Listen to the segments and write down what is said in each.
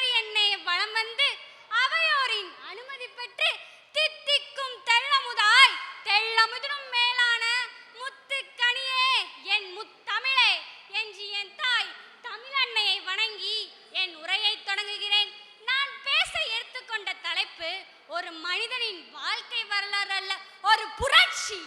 அவர் என்னை வளம் வந்து அவையோரின் அனுமதி பெற்று தித்திக்கும் தெள்ளமுதாய். தெள்ளமுதிரும் மேலான முத்து கனியே என் முத்தமிழே என்று என் தாய் தமிழன்னையை வணங்கி என் உரையை தொடங்குகிறேன். நான் பேச எடுத்துக்கொண்ட தலைப்பு ஒரு மனிதனின் வாழ்க்கை வரலாறு அல்ல ஒரு புரட்சி.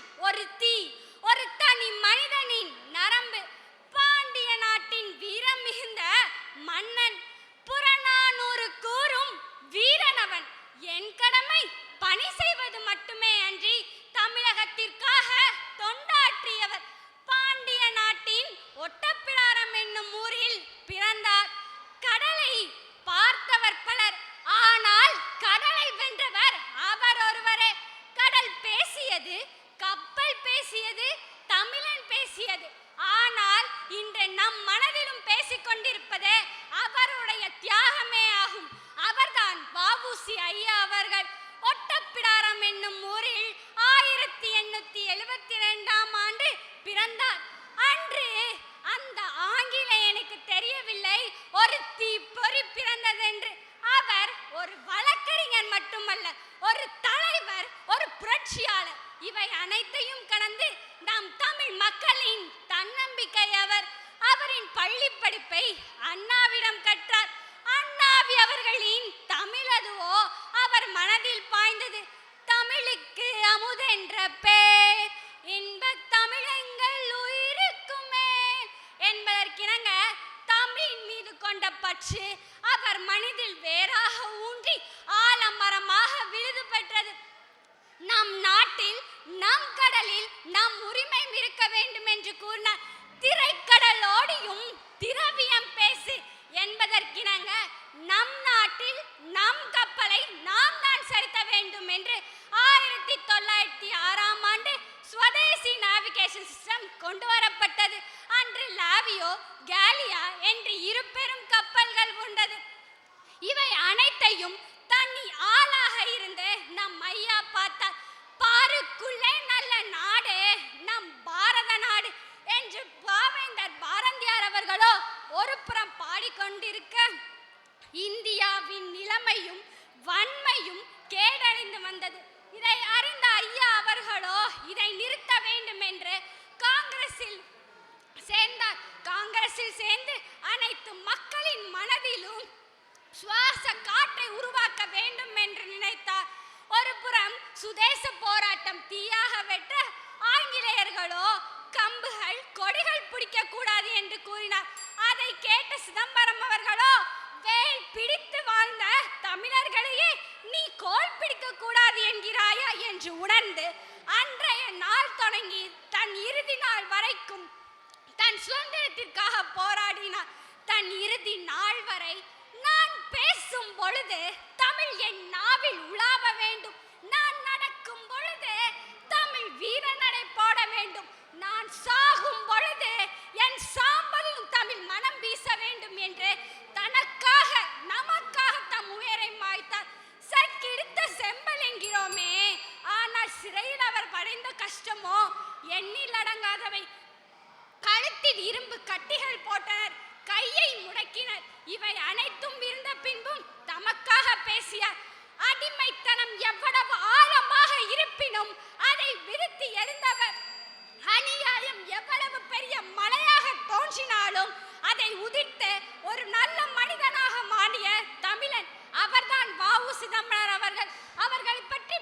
தமிழன் பேசியது ஆனால் இன்று நம் மனதிலும் பேசிக்கொண்டிருப்பது அவருடைய தியாகமே ஆகும். அவர்தான் வாவுசி ஐயா அவர்கள். ஒட்டப்பிடாரம் என்னும் ஊரில் ஆயிரத்தி எண்ணூத்தி எழுபத்தி இரண்டாம் ஆண்டு பிறந்தார். அன்று அந்த ஆங்கிலேயனுக்கு தெரியவில்லை ஒரு தீ பொறி பிறந்ததென்று. அவர் ஒரு வழக்கறிஞர் மட்டுமல்ல ஒரு தலைவர் ஒரு புரட்சியாளர். இவை அனைத்தையும் கடந்து நம் தமிழ் மக்களின் தன்னம்பிக்கை அவர் அவரின் பள்ளி படிப்பை அண்ணாவிடம் கற்றார். அண்ணாவி அவர்களின் தமிழதுவோ அவர் மனதில் பாய்ந்தது. தமிழுக்கு அமுதென்ற பேர் இன்பத் தமிழங்கள் உயிருக்குமே என்பதற்கிணங்க தமிழின் மீது கொண்ட பற்று அவர் மனதில் வேறாக ஊன்றி ஆலமரமாக விழுது பெற்றது. நம் நாட்டில் நம் கடலில் நம் உரிமை இருக்க வேண்டும் என்று கூறினார். திரைக்கடலோடியும் திரவியம் பேசு என்பதற்கிணங்க நம் நாட்டில் நம் கப்பலை நாம் தான் செலுத்த வேண்டும் என்று ஆயிரத்தி தொள்ளாயிரத்தி ஆறாம் ஆண்டு ஸ்வதேசி நாவிகேஷன் சிஸ்டம் கொண்டு வரப்பட்டது. அன்று லாவியோ கேலியா என்று இரு பெரும் கப்பல்கள் உண்டது. இவை அனைத்தையும் தண்ணி ஆளாக இருந்து நம் ஐயா பார்த்தார். பாருக்கு நல்ல நாடு நம் பாரத நாடு என்று பாவேந்தர் பாரதியார் அவர்களோ ஒரு புறம் இருக்க இந்தியாவின் நிலைமையும் வன்மையும் கேடழிந்து வந்தது. இதை அறிந்த ஐயா அவர்களோ இதை நிறுத்த வேண்டும் என்று காங்கிரஸில் சேர்ந்தார். காங்கிரஸில் சேர்ந்து அனைத்து மக்களின் மனதிலும் சுவாச காற்றை உருவாக்க வேண்டும் என்று நினைத்தார். ஒரு புறம் சுதேச போராட்டம் தீயாக வெட்ட ஆங்கிலேயர்களோ கம்புகள் கொடிகள் பிடிக்க கூடாது என்று கூறினார். அதை கேட்ட சிதம்பரம் அவர்களோ வேல் பிடித்து வாழ்ந்த தமிழர்களையே நீ கோல் பிடிக்க கூடாது என்கிறாயா? என்று உணர்ந்து அன்றைய நாள் தொடங்கி தன் இறுதி நாள் வரைக்கும் தன் சுதந்திரத்திற்காக போராடினார். தன் இறுதி நாள் வரை நான் பேசும் பொழுது தமிழ் என் நாவில் உலாவ வேண்டும் நான் நடக்கும் பொழுது தமிழ் வீர நடை போட வேண்டும் நான் சாகும் பொழுது என் சாம்பலிலும் தமிழ் மனம் வீச வேண்டும் என்று தனக்காக நமக்காக தம் உயிரை மாய்த்தார் சற்கெடுத்த செம்பல் என்கிறோமே ஆனால் சிறையில் அவர் படைந்த கஷ்டமோ எண்ணில் அடங்காதவை. கழுத்தில் இரும்பு கட்டிகள் போட்டனர் கையை முடக்கினர். இவை அனைத்தும் இருந்த பின்பும் தமக்காக பேசியார். அடிமைத்தனம் எவ்வளவு ஆழமாக இருப்பினும் அதை விருத்தி எழுந்தவர் அநியாயம் எவ்வளவு பெரிய மலையாக தோன்றினாலும் அதை உதிர்த்து ஒரு நல்ல மனிதனாக மாறிய தமிழன் அவர்தான் வாவு சிதம்பரம் அவர்கள். அவர்களை பற்றி